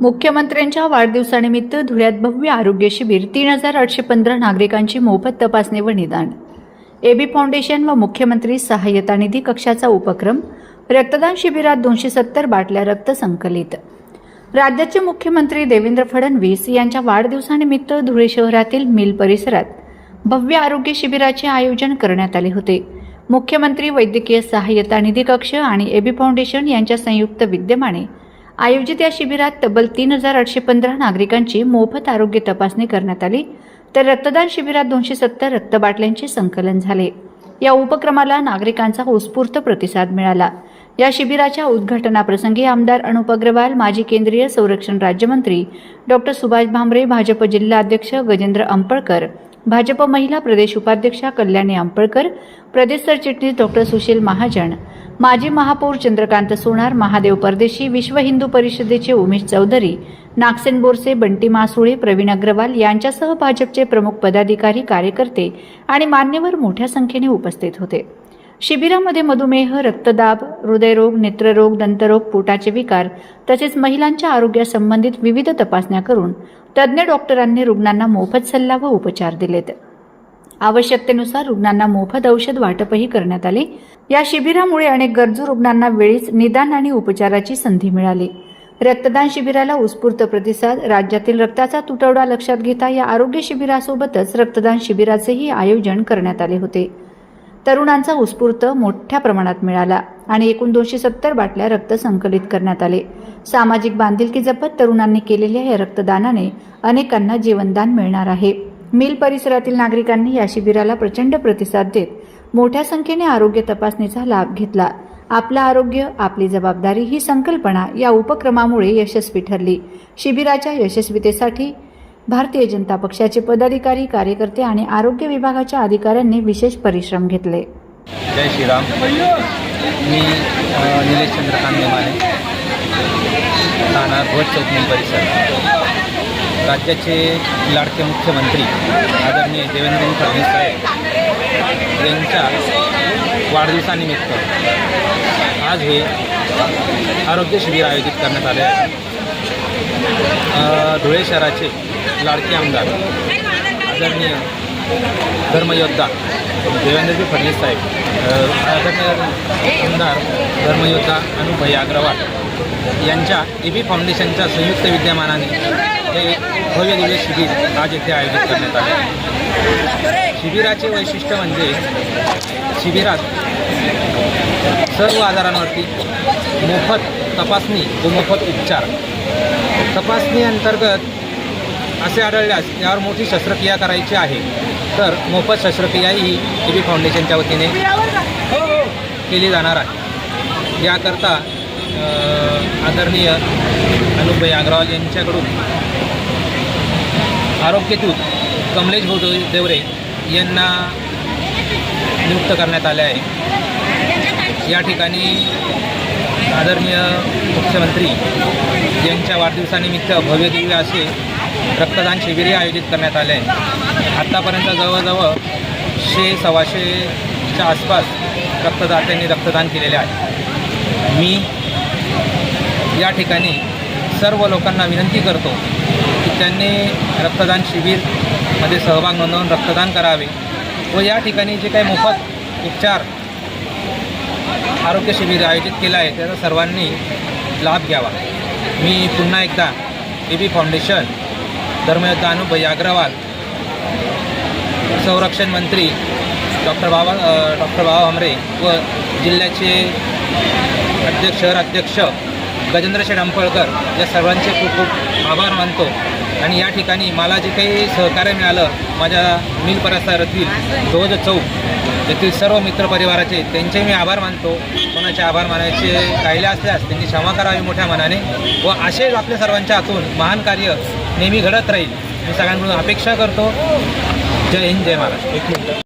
मुख्यमंत्र्यांच्या वाढदिवसानिमित्त धुळ्यात भव्य आरोग्य शिबिर तीन हजार आठशे पंधरा नागरिकांची मोफत तपासणी व निदान एबी फाउंडेशन व मुख्यमंत्री सहाय्यता निधी कक्षाचा उपक्रम रक्तदान शिबिरात दोनशे सत्तर बाटल्या रक्त संकलित. राज्याचे मुख्यमंत्री देवेंद्र फडणवीस यांच्या वाढदिवसानिमित्त धुळे शहरातील मिल परिसरात भव्य आरोग्य शिबिराचे आयोजन करण्यात आले होते. मुख्यमंत्री वैद्यकीय सहाय्यता निधी कक्ष आणि एबी फाउंडेशन यांच्या संयुक्त विद्यमाने आयोजित या शिबिरात तब्बल तीन हजार आठशे पंधरा नागरिकांची मोफत आरोग्य तपासणी करण्यात आली. तर रक्तदान शिबिरात दोनशे सत्तर रक्तबाटल्यांचे संकलन झाले. या उपक्रमाला नागरिकांचा उत्स्फूर्त प्रतिसाद मिळाला. या शिबिराच्या उद्घाटनाप्रसंगी आमदार अनुप अग्रवाल माजी केंद्रीय संरक्षण राज्यमंत्री डॉक्टर सुभाष भामरे भाजप जिल्हाध्यक्ष गजेंद्र अंपळकर भाजप महिला प्रदेश उपाध्यक्षा कल्याणी आंबळकर प्रदेश सरचिटणीस डॉक्टर सुशील महाजन माजी महापौर चंद्रकांत सोनार महादेव परदेशी विश्व हिंदू परिषदेचे उमेश चौधरी नागसेन बोरसे बंटी मासुळे प्रवीण अग्रवाल यांच्यासह भाजपचे प्रमुख पदाधिकारी कार्यकर्ते आणि मान्यवर मोठ्या संख्येने उपस्थित होते. शिबिरामध्ये मधुमेह रक्तदाब हृदयरोग नेत्ररोग दंतरोग पोटाचे विकार तसेच महिलांच्या आरोग्यासंबंधित विविध तपासण्या करून तज्ज्ञ डॉक्टरांनी रुग्णांना मोफत सल्ला व उपचार दिलेत. आवश्यकतेनुसार रुग्णांना मोफत औषध वाटपही करण्यात आले. या शिबिरामुळे अनेक गरजू रुग्णांना वेळीच निदान आणि उपचाराची संधी मिळाली. रक्तदान शिबिराला उत्स्फूर्त प्रतिसाद राज्यातील रक्ताचा तुटवडा लक्षात घेता या आरोग्य शिबिरासोबतच रक्तदान शिबिराचेही आयोजन करण्यात आले होते. तरुणांचा उत्स्फूर्त मोठ्या प्रमाणात मिळाला आणि एकूण दोनशे सत्तर बाटल्या रक्त संकलित करण्यात आले. सामाजिक बांधिलकी जपत तरुणांनी केलेल्या या रक्तदानाने अनेकांना जीवनदान मिळणार आहे. मिल परिसरातील नागरिकांनी या शिबिराला प्रचंड प्रतिसाद देत मोठ्या संख्येने आरोग्य तपासणीचा लाभ घेतला. आपलं आरोग्य आपली जबाबदारी ही संकल्पना या उपक्रमामुळे यशस्वी ठरली. शिबिराच्या यशस्वीतेसाठी भारतीय जनता पक्षाचे पदाधिकारी कार्यकर्ते आणि आरोग्य विभागाच्या अधिकाऱ्यांनी विशेष परिश्रम घेतले. जय श्रीराम. मी निलेश चंद्रकांत नेमाने राहणार ध्वज चौकणी परिसर. राज्याचे लाडके मुख्यमंत्री आदरणीय देवेंद्र फडणवीस साहेब यांच्या वाढदिवसानिमित्त आज हे आरोग्य शिबिर आयोजित करण्यात आले आहे. धुळे शहराचे लाडके आमदार आदरणीय धर्मयोद्धा देवेंद्रजी फडणवीस साहेब आदरणीय आमदार धर्मयोद्धा अनुभय अग्रवाल यांच्या ए बी फाउंडेशनच्या संयुक्त विद्यमानाने हे भव्य दिव्य शिबिर आज येथे आयोजित करण्यात आले शिबिराचे वैशिष्ट्य म्हणजे शिबिरात सर्व आजारांवरती मोफत तपासणी व मोफत उपचार. तपासणी अंतर्गत असे आढळल्यास यावर मोठी शस्त्रक्रिया करायची आहे. तर मोफत शस्त्रक्रिया ही ए बी फाउंडेशनच्या वतीने केली जाणार आहे. याकरता आदरणीय अनुपभाई अग्रवाल यांच्याकडून आरोग्यदूत कमलेश भाऊ देवरे यांना नियुक्त करण्यात आले आहे. या ठिकाणी आदरणीय मुख्यमंत्री यांच्या वाढदिवसानिमित्त भव्य दिव्य असे रक्तदान शिबिरही आयोजित करण्यात आले आहे. आत्तापर्यंत जवळजवळ शे सव्वाशेच्या आसपास रक्तदात्यांनी रक्तदान केलेले आहे. मी या ठिकाणी सर्व लोकांना विनंती करतो की त्यांनी रक्तदान शिबिरमध्ये सहभाग नोंदवून रक्तदान करावे व या ठिकाणी जे काही मोफत उपचार आरोग्य शिबिर आयोजित केलं आहे त्याचा सर्वांनी लाभ घ्यावा. मी पुन्हा एकदा ए बी फाउंडेशन धर्मयोद्धा अनुभाई अग्रवाल. संरक्षण मंत्री डॉक्टर बाबा डॉक्टर बाबा भामरे व जिल्ह्याचे अध्यक्ष शहर अध्यक्ष गजेंद्र शेठ अंपळकर या सर्वांचे खूप खूप आभार मानतो. आणि या ठिकाणी मला जे काही सहकार्य मिळालं माझ्या मिल परिसरातील ध्वज चौक येथील सर्व मित्रपरिवाराचे त्यांचे मी आभार मानतो. कोणाचे आभार मानायचे राहिले असल्यास त्यांनी क्षमा करावी मोठ्या मनाने व असेच आपल्या सर्वांच्या हातून महान कार्य नेहमी घडत राहील. मी सगळ्यांकडून अपेक्षा करतो. जय हिंद जय महाराष्ट्र. एक मिनिट.